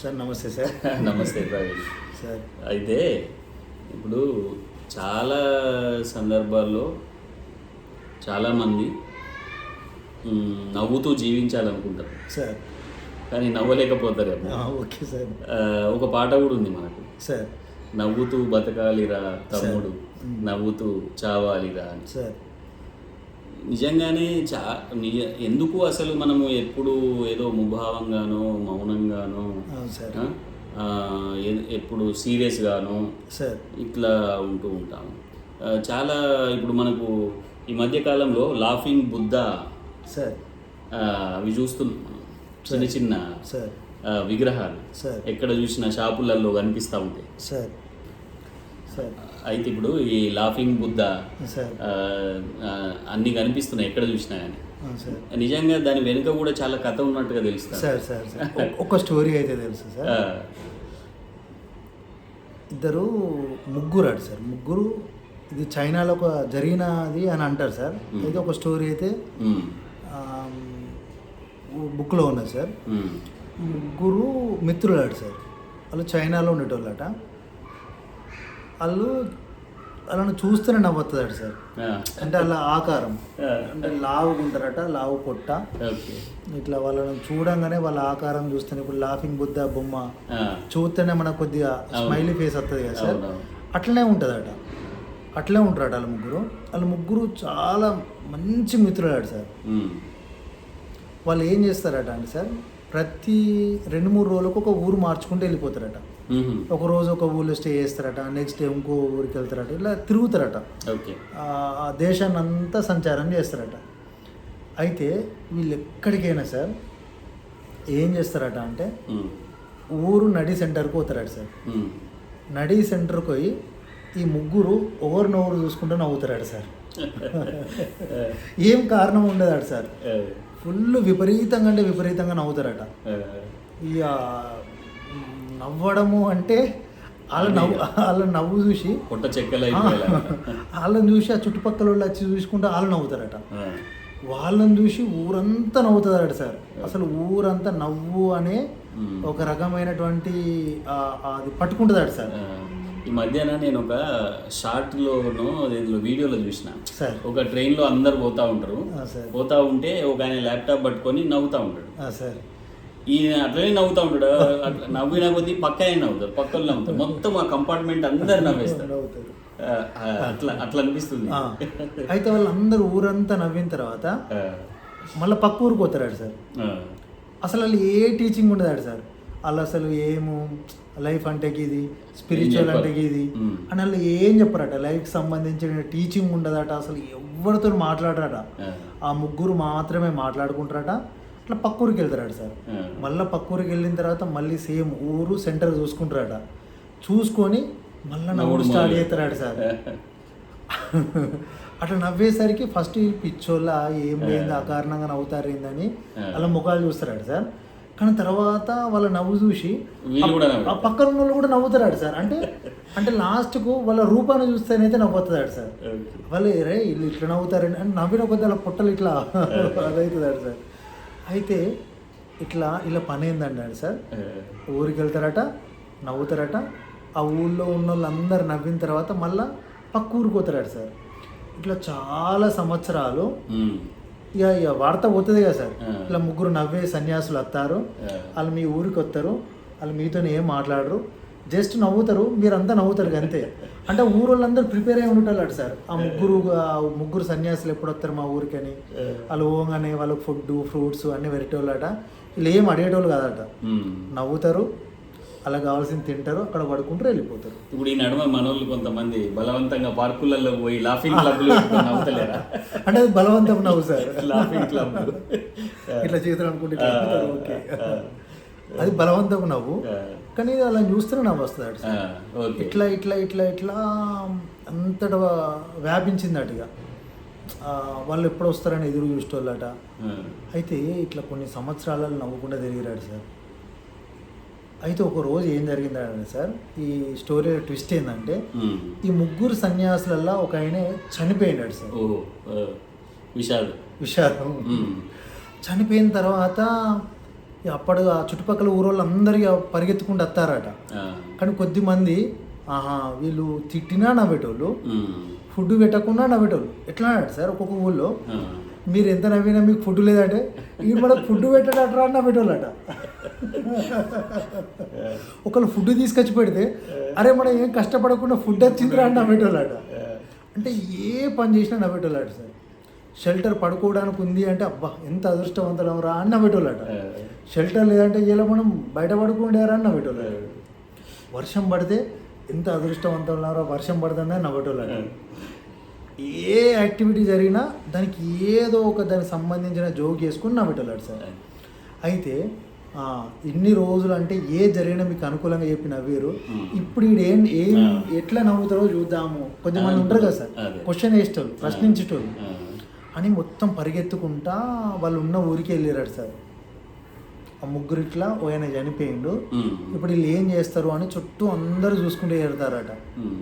Sir నమస్తే sir. నమస్తే Praveen sir. అయితే ఇప్పుడు చాలా సందర్భాల్లో చాలామంది నవ్వుతూ జీవించాలనుకుంటారు. సార్. కానీ నవ్వలేకపోతారేమో. ఆ, ఓకే సార్. ఒక పాట కూడా ఉంది మనకు. సార్. నవ్వుతూ బతకాలిరా తమ్ముడు. నవ్వుతూ చావాలిరా అని. సార్. నిజంగానే చా నిజ ఎందుకు అసలు మనము ఎప్పుడు ఏదో ముభావంగానో మౌనంగానో ఎప్పుడు సీరియస్గానో సార్. ఇట్లా ఉంటూ ఉంటాం. ఆ, చాలా ఇప్పుడు మనకు ఈ మధ్య కాలంలో లాఫింగ్ బుద్ధ సార్. అవి చూస్తున్నాం చిన్న చిన్న విగ్రహాలు సార్. ఎక్కడ చూసిన షాపులలో కనిపిస్తూ ఉంటాయి. సార్. అయితే ఇప్పుడు ఈ లాఫింగ్ బుద్ధ అన్నీ కనిపిస్తున్నాయి ఎక్కడ చూసినా కానీ నిజంగా దాని వెనుక కూడా చాలా కథ ఉన్నట్టుగా తెలుస్తుంది. సార్ సార్ ఒక స్టోరీ అయితే తెలుసు సార్. ఇద్దరు ముగ్గురు అటు సార్. ముగ్గురు ఇది చైనాలో ఒక జరిగినది అని అంటారు సార్. అయితే ఒక స్టోరీ అయితే బుక్లో ఉన్నది సార్. ముగ్గురు మిత్రులాడు సార్. వాళ్ళు చైనాలో ఉండేటోళ్ళట. వాళ్ళు వాళ్ళని చూస్తేనే నవ్వుతుందట సార్. అంటే వాళ్ళ ఆకారం. అంటే లావుగా ఉంటారట లావు పొట్ట. ఇట్లా వాళ్ళని చూడంగానే వాళ్ళ ఆకారం చూస్తేనే ఇప్పుడు లాఫింగ్ బుద్ధ బొమ్మ చూస్తేనే మనకు కొద్దిగా స్మైలీ ఫేస్ వస్తుంది కదా సార్. అట్లనే ఉంటుందట. అట్లే ఉంటారట వాళ్ళ ముగ్గురు. వాళ్ళ ముగ్గురు చాలా మంచి మిత్రులాడు సార్. వాళ్ళు ఏం చేస్తారట అంటే సార్ ప్రతి రెండు మూడు రోజులకు ఒక ఊరు మార్చుకుంటూ వెళ్ళిపోతారట. ఒక రోజు ఒక ఊళ్ళో స్టే చేస్తారట నెక్స్ట్ డే ఇంకో ఊరికి వెళ్తారట ఇలా తిరుగుతారట. ఓకే ఆ దేశాన్ని అంతా సంచారం చేస్తారట. అయితే వీళ్ళు ఎక్కడికైనా సార్ ఏం చేస్తారట అంటే ఉమ్, ఊరు నడి సెంటర్కి పోతారట సార్. ఉమ్, నడి సెంటర్కి పోయి ఈ ముగ్గురు ఒకరినొకరు చూసుకుంటూ నవ్వుతారట సార్. ఏం కారణం ఉండదట సార్. ఫుల్ విపరీతంగా అంటే విపరీతంగా నవ్వుతారట. ఇక నవ్వడము అంటే వాళ్ళ నవ్వు వాళ్ళ నవ్వు చూసి పొట్ట చెక్కలు వాళ్ళని చూసి ఆ చుట్టుపక్కల వాళ్ళు వచ్చి చూసుకుంటే వాళ్ళు నవ్వుతారట. వాళ్ళని చూసి ఊరంతా నవ్వుతారట సార్. అసలు ఊరంతా నవ్వు అనే. ఒక రకమైనటువంటి అది పట్టుకుంటుందట సార్. ఈ మధ్యాహ్న నేను ఒక షార్ట్లోనో దీంట్లో వీడియోలో చూసిన. సార్. ఒక ట్రైన్లో అందరు పోతా ఉంటారు. పోతా ఉంటే ఒక ఆయన ల్యాప్టాప్ పట్టుకొని నవ్వుతా ఉంటాడు. ఈయన అట్లనే నవ్వుతా ఉంటాడు. అట్లా నవ్విన కొద్దీ పక్క ఆయన నవ్వుతారు పక్కలు నవ్వుతారు. మొత్తం ఆ కంపార్ట్మెంట్ అందరు నవ్వేస్తారు. అట్లా అట్లా అనిపిస్తుంది. అయితే వాళ్ళందరూ ఊరంతా నవ్విన తర్వాత మళ్ళీ పక్క ఊరికి పోతారట సార్. అసలు వాళ్ళు ఏ టీచింగ్ ఉండదు సార్? వాళ్ళు అసలు ఏము లైఫ్ అంటే ఇది స్పిరిచువల్. అంటే ఇది. అని వాళ్ళు ఏం చెప్పరట? లైఫ్కి సంబంధించిన టీచింగ్ ఉండదట? అసలు ఎవరితో మాట్లాడరట? ఆ, ఆ ముగ్గురు మాత్రమే మాట్లాడుకుంటారట. అట్లా పక్కూరికి వెళ్తారట సార్. మళ్ళీ పక్కూరికి వెళ్ళిన తర్వాత మళ్ళీ సేమ్ ఊరు సెంటర్ చూసుకుంటారట చూసుకొని మళ్ళీ నవ్వుడు స్టార్ట్ మొదలు. చేస్తారట సార్ అట్లా నవ్వేసరికి ఫస్ట్ పిచ్చోళ్ళ ఏం లేని ఆ కారణంగా నవ్వుతారు ఏందని. వాళ్ళ ముఖాలు చూస్తారట సార్ కానీ తర్వాత వాళ్ళ నవ్వు చూసి ఆ. పక్కన ఉన్న వాళ్ళు కూడా నవ్వుతారట సార్ అంటే అంటే లాస్ట్కు వాళ్ళ రూపాన్ని చూస్తేనైతే నవ్వుతాడు సార్. వాళ్ళు రే వీళ్ళు ఇట్లా నవ్వుతారని నవ్విన కొద్ది వాళ్ళ పుట్టలు ఇట్లా అదవుతుందట సార్ అయితే ఇట్లా ఇలా పని ఏందంటే సార్. ఊరికి వెళ్తారట నవ్వుతారట. ఆ ఊళ్ళో ఉన్న వాళ్ళందరూ నవ్విన తర్వాత మళ్ళా పక్క ఊరికి పోతారట సార్. ఇట్లా చాలా సంవత్సరాలు ఇక ఇక వార్త పోతుంది కదా సార్. ఇట్లా ముగ్గురు నవ్వే సన్యాసులు వస్తారు. వాళ్ళు మీ ఊరికి వస్తారు. వాళ్ళు మీతో ఏం మాట్లాడరు. జస్ట్ నవ్వుతారు మీరంతా నవ్వుతారు అంతే. అంటే ఊరు వాళ్ళందరూ ప్రిపేర్ అయి ఉంటారు సార్. ఆ ముగ్గురు ముగ్గురు సన్యాసులు ఎప్పుడు వస్తారు మా ఊరికని? వాళ్ళు ఓగానే వాళ్ళకి ఫుడ్ ఫ్రూట్స్ అన్నీ పెట్టేవాళ్ళట వీళ్ళు ఏం అడిగేటోళ్ళు కాదట. ఉమ్. నవ్వుతారు అలా కావాల్సింది తింటారు అక్కడ పడుకుంటారు వెళ్ళిపోతారు. ఇప్పుడు ఈ నడుమ మనోళ్ళు కొంతమంది బలవంతంగా పార్కులలో పోయి లాఫింగ్ క్లబ్లు నవ్వుతలేరా? అంటే అది బలవంతం నవ్వు సార్. లాఫింగ్ క్లబ్ ఇట్లా చేతులు అనుకుంటే అది బలవంతం నవ్వు. కానీ అలా చూస్తేనే నవ్వు వస్తుంది అటు ఇట్లా ఇట్లా ఇట్లా ఇట్లా అంతట వ్యాపించింది అటుగా వాళ్ళు ఎప్పుడు వస్తారని ఎదురు చూసేవాళ్ళట అయితే ఇట్లా కొన్ని సంవత్సరాలలో నవ్వకుండా తిరిగిరాడు సార్. అయితే ఒక రోజు ఏం జరిగిందంటే సార్ ఈ స్టోరీ ట్విస్ట్ ఏంటంటే. ఈ ముగ్గురు సన్యాసులల్లో ఒక ఆయన చనిపోయినాడు సార్. విషాదం విషాదం. చనిపోయిన తర్వాత ఇక అప్పుడు ఆ చుట్టుపక్కల ఊరోళ్ళు అందరికీ పరిగెత్తుకుంటూ వస్తారట. కానీ కొద్ది మంది ఆహా వీళ్ళు తిట్టినా నవ్వేటోళ్ళు. ఫుడ్ పెట్టకుండా నవ్వేటోళ్ళు. ఎట్లా అన్నాడు సార్ ఒక్కొక్క ఊళ్ళో. మీరు ఎంత నవ్వినా మీకు ఫుడ్ లేదంటే వీడు మనకు ఫుడ్ పెట్టడట్రా అని నవ్వేటోళ్ళట. ఒకళ్ళు ఫుడ్ తీసుకొచ్చి పెడితే అరే మనం ఏం కష్టపడకుండా ఫుడ్ వచ్చిందిరా అని నవ్వేటోళ్ళట. అంటే ఏ పని చేసినా నవ్వేటోళ్ళట సార్. షెల్టర్ పడుకోవడానికి ఉంది అంటే అబ్బా ఎంత అదృష్టవంతులం రా అని నవ్వేటోళ్ళట. షెల్టర్ లేదంటే ఇలా మనం బయట పడుకుండారా అని నవ్వేటోళ్ళట వర్షం పడితే ఎంత అదృష్టవంతులారా వర్షం పడుతుందని నవ్వేటోళ్ళట ఏ యాక్టివిటీ జరిగినా దానికి ఏదో ఒక దానికి సంబంధించిన జోక్ చేసుకుని నవ్వేటోళ్ళాడు సార్. అయితే ఇన్ని రోజులు అంటే ఏ జరిగినా మీకు అనుకూలంగా చెప్పి నవ్వారు. ఇప్పుడు ఏం ఏం. ఎట్లా నవ్వుతారో చూద్దాము. కొంతమంది ఉంటారు కదా సార్. క్వశ్చన్ వేసేటోళ్ళు ప్రశ్నించేటోళ్ళు. అని మొత్తం పరిగెత్తుకుంటా వాళ్ళు ఉన్న ఊరికి వెళ్ళారు సార్. ఆ ముగ్గురు ఇట్లా ఓ ఆయన చనిపోయిండు. ఇప్పుడు వీళ్ళు ఏం చేస్తారు అని చుట్టూ అందరూ చూసుకుంటూ ఉమ్.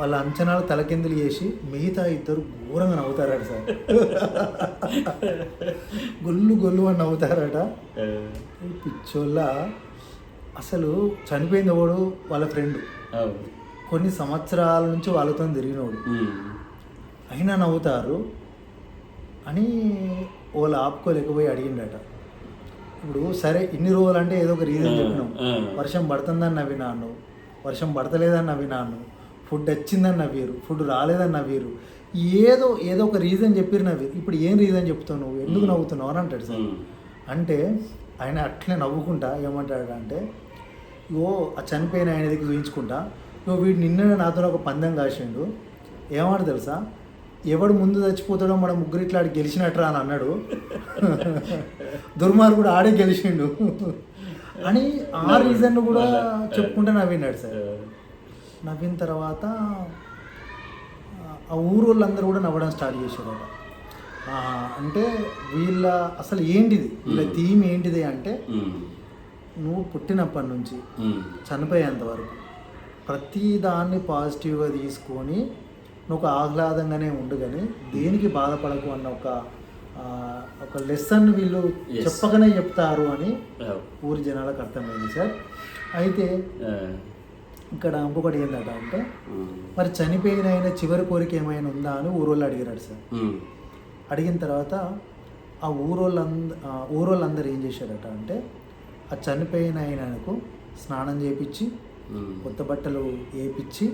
వాళ్ళ అంచనాలు తలకిందులు చేసి మిగతా ఇద్దరు ఘోరంగా నవ్వుతారట సార్. గొల్లు గొల్లు అని నవ్వుతారట. పిచ్చోళ్ళ అసలు చనిపోయింది ఎవడు? వాళ్ళ ఫ్రెండ్. కొన్ని సంవత్సరాల నుంచి వాళ్ళతో తిరిగినోడు. అయినా నవ్వుతారు అని వాళ్ళు ఆపుకోలేకపోయి అడిగిండట. ఇప్పుడు సరే ఇన్ని రోజులు అంటే ఏదో ఒక రీజన్ చెప్పినాం. వర్షం పడుతుందని నవ్వినాను. వర్షం పడతలేదని నవ్వినాను. ఫుడ్ వచ్చిందని నవ్వారు. ఫుడ్ రాలేదని నవ్వారు. ఏదో ఏదో ఒక రీజన్ చెప్పిరు నవ్వి. ఇప్పుడు ఏం రీజన్ చెప్తావు నువ్వు? ఎందుకు నవ్వుతున్నావు అని అంటాడు సార్. అంటే ఆయన అట్లే నవ్వుకుంటా ఏమంటాడు అంటే ఇగో ఆ చనిపోయిన ఆయన దగ్గర చూయించుకుంటా. ఇగో వీడు నిన్న నాతో ఒక పందెం కాసిండు. ఏమన్నా తెలుసా? ఎవడు ముందు చచ్చిపోతాడో మన ముగ్గురు ఇట్లా ఆడు గెలిచినట్రా అని అన్నాడు. దుర్మార్గుడు ఆడే గెలిచిండు. అని ఆ రీజన్ కూడా చెప్పుకుంటే నవ్వినాడు సార్. నవ్విన తర్వాత ఆ ఊరు వాళ్ళందరూ కూడా నవ్వడం స్టార్ట్ చేశారట. ఆ, అంటే వీళ్ళ అసలు ఏంటిది? వీళ్ళ థీమ్ ఏంటిది అంటే. నువ్వు పుట్టినప్పటి నుంచి. చనిపోయేంత వరకు ప్రతి దాన్ని పాజిటివ్గా తీసుకొని నువ్వు ఒక ఆహ్లాదంగానే ఉండు కానీ దేనికి బాధపడకు అన్న ఒక ఒక లెసన్ వీళ్ళు. చెప్పకనే చెప్తారు అని. ఊరి జనాలకు అర్థమైంది సార్ అయితే. ఇక్కడ ఇంకొకటి ఏంటంట అంటే ఉమ్. మరి చనిపోయిన ఆయన చివరి కోరిక ఏమైనా ఉందా అని ఊరోళ్ళు అడిగారు సార్ ఉమ్. అడిగిన తర్వాత ఆ ఊరోళ్ళంద ఊరోళ్ళందరూ ఏం చేశారట అంటే ఆ చనిపోయిన ఆయనకు స్నానం చేపించి ఉమ్. కొత్త బట్టలు ఆ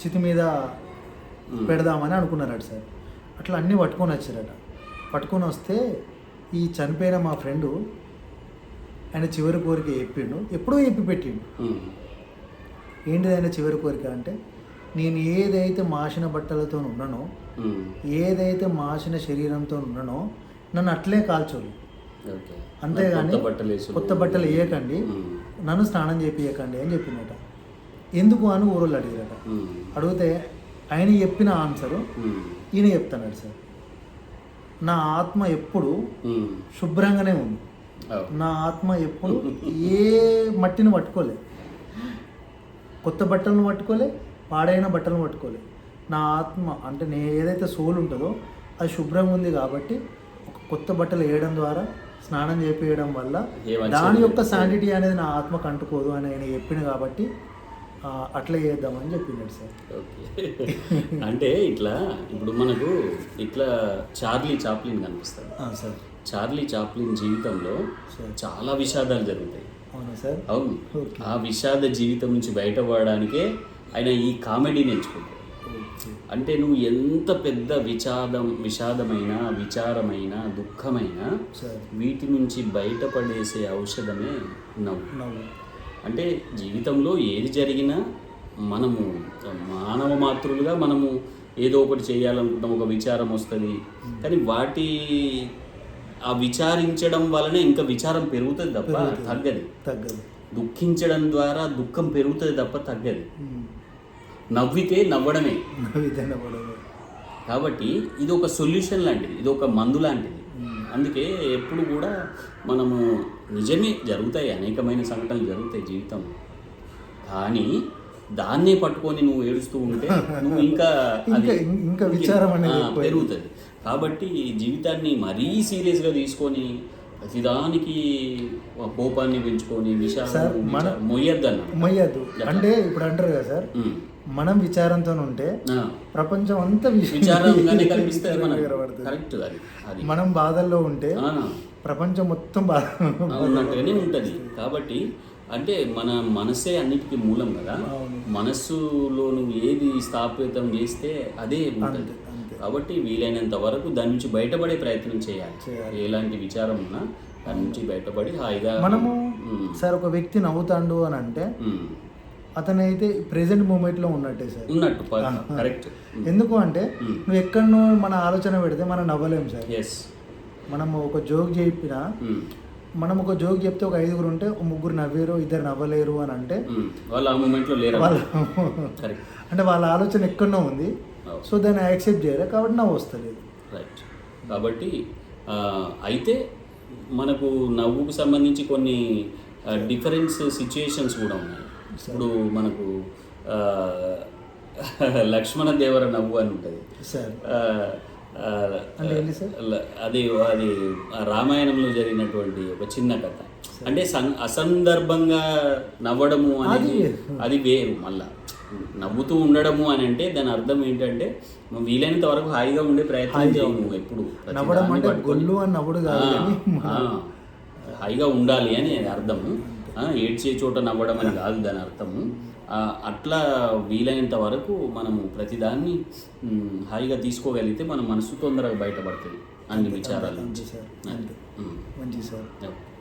చితి మీద. పెడదామని అనుకున్నారట సార్ అట్లా అన్నీ పట్టుకొని వచ్చారట పట్టుకొని వస్తే ఈ చనిపోయిన మా ఫ్రెండు ఆయన చివరి కోరిక చెప్పిండు ఎప్పుడో చెప్పి పెట్టిండు. ఏంటిది ఆయన చివరి కోరిక అంటే నేను ఏదైతే మాసిన బట్టలతో ఉన్నానో. ఏదైతే మాసిన శరీరంతో ఉన్నానో నన్ను అట్లే కాల్చోలు ఓకే. అంతేగాని కొత్త బట్టలు వేసుడు. కొత్త బట్టలు వేయకండి. నన్ను స్నానం చేపియకండి అని చెప్పిందట ఎందుకు అని ఊరోళ్ళు అడిగారట. అడిగితే ఆయన చెప్పిన ఆన్సరు. ఈయన చెప్తున్నాడు సార్ నా ఆత్మ ఎప్పుడు. శుభ్రంగానే ఉంది. నా ఆత్మ ఎప్పుడు ఏ మట్టిని పట్టుకోలే కొత్త బట్టలను పట్టుకోలే పాడైన బట్టలను పట్టుకోలే నా ఆత్మ అంటే నేను ఏదైతే సోల్ ఉంటుందో అది శుభ్రంగా ఉంది కాబట్టి ఒక కొత్త బట్టలు వేయడం ద్వారా స్నానం చేపియడం వల్ల దాని యొక్క. శాంటిటీ అనేది నా ఆత్మకు అంటుకోదు అని ఆయన చెప్పిండు కాబట్టి అట్లా చేద్దామని చెప్పిండు సార్. ఓకే. అంటే ఇట్లా ఇప్పుడు మనకు ఇట్లా చార్లీ చాప్లిన్ కనిపిస్తాడు. సార్. చార్లీ చాప్లిన్ జీవితంలో. చాలా విషాదాలు జరుగుతాయి. అవునా సార్? అవును. ఆ విషాద జీవితం నుంచి బయటపడడానికే ఆయన ఈ కామెడీని ఎంచుకుంటాడు ఓకే. అంటే నువ్వు ఎంత పెద్ద విషాదం విషాదమైన విచారమైన దుఃఖమైన వీటి నుంచి బయటపడేసే ఔషధమే నవ్వు. నవ్వు. అంటే జీవితంలో ఏది జరిగినా మనము మానవ మాతృలుగా మనము ఏదో ఒకటి చేయాలనుకుంటాం ఒక విచారం వస్తుంది కానీ వాటి ఆ విచారించడం వలన ఇంకా విచారం పెరుగుతుంది తప్ప. తగ్గదు తగ్గదు దుఃఖించడం ద్వారా దుఃఖం పెరుగుతుంది తప్ప తగ్గదు. నవ్వితే నవ్వడమే నవ్వితే నవ్వడమే కాబట్టి ఇది ఒక సొల్యూషన్ లాంటిది ఇది ఒక మందు లాంటిది. అందుకే ఎప్పుడు కూడా మనము నిజమే జరుగుతాయి అనేకమైన సంఘటనలు జరుగుతాయి జీవితం కానీ దాన్నే పట్టుకొని నువ్వు ఏడుస్తూ ఉంటే నువ్వు ఇంకా ఇంకా- విచారం. పెరుగుతుంది. కాబట్టి జీవితాన్ని మరీ సీరియస్గా తీసుకొని ప్రతిదానికి కోపాన్ని పెంచుకొని విషయాలు మన- మొయ్యద్దన్న మొయ్యద్దు. అంటే ఇప్పుడు అంటారు కదా సార్ మనం విచారంతో ఉంటే ప్రపంచం అంతా. కరెక్ట్ అది మనం బాధల్లో ఉంటే ప్రపంచం మొత్తం బాధ ఉన్నట్టుగానే ఉంటుంది. కాబట్టి అంటే మన మనసే అన్నిటికీ మూలం కదా. మనస్సులో నువ్వు ఏది స్థాపితం చేస్తే అదే ఉంటుంది. కాబట్టి వీలైనంత వరకు దాని నుంచి బయటపడే ప్రయత్నం చేయాలి. ఎలాంటి విచారం ఉన్నా దాని నుంచి బయటపడి హాయిగా మనము సార్ ఒక వ్యక్తి నవ్వుతాండు అని అంటే అతనైతే ప్రెసెంట్ మూమెంట్లో ఉన్నట్టే సార్. ఉన్నట్టు కరెక్ట్ ఎందుకు అంటే. నువ్వు ఎక్కడనో మన ఆలోచన పెడితే మనం నవ్వలేం సార్. మనం ఒక జోక్ చెప్పినా మనం ఒక జోక్ చెప్తే ఒక ఐదుగురు ఉంటే ఒక ముగ్గురు నవ్వేరు ఇద్దరు నవ్వలేరు అని అంటే వాళ్ళు ఆ మూమెంట్లో లేరు అంటే వాళ్ళ ఆలోచన ఎక్కడనో ఉంది. సో దాన్ని యాక్సెప్ట్ చేయరు కాబట్టి నవ్వు వస్తలేదు. రైట్ కాబట్టి అయితే మనకు నవ్వుకు సంబంధించి కొన్ని డిఫరెన్స్ సిచ్యుయేషన్స్ కూడా ఉన్నాయి. ఇప్పుడు మనకు లక్ష్మణ దేవర నవ్వు అని ఉంటుంది. అది అది రామాయణంలో జరిగినటువంటి ఒక చిన్న కథ. అంటే అసందర్భంగా నవ్వడము అనేది అది- వేరు మళ్ళా. నవ్వుతూ ఉండడము అని అంటే దాని అర్థం ఏంటంటే నువ్వు వీలైనంత వరకు హాయిగా ఉండే ప్రయత్నం హాయిగా చేయి ఉండు. నువ్వు ఎప్పుడు హాయిగా ఉండాలి అని అర్థము. ఏడ్చే చోట నవ్వడం అని కాదు దాని అర్థము అట్లా వీలైనంత వరకు మనము ప్రతిదాన్ని హాయిగా తీసుకోగలిగితే మన మనసు తొందరగా బయటపడుతుంది అన్ని విచారాల. మంచి సార్.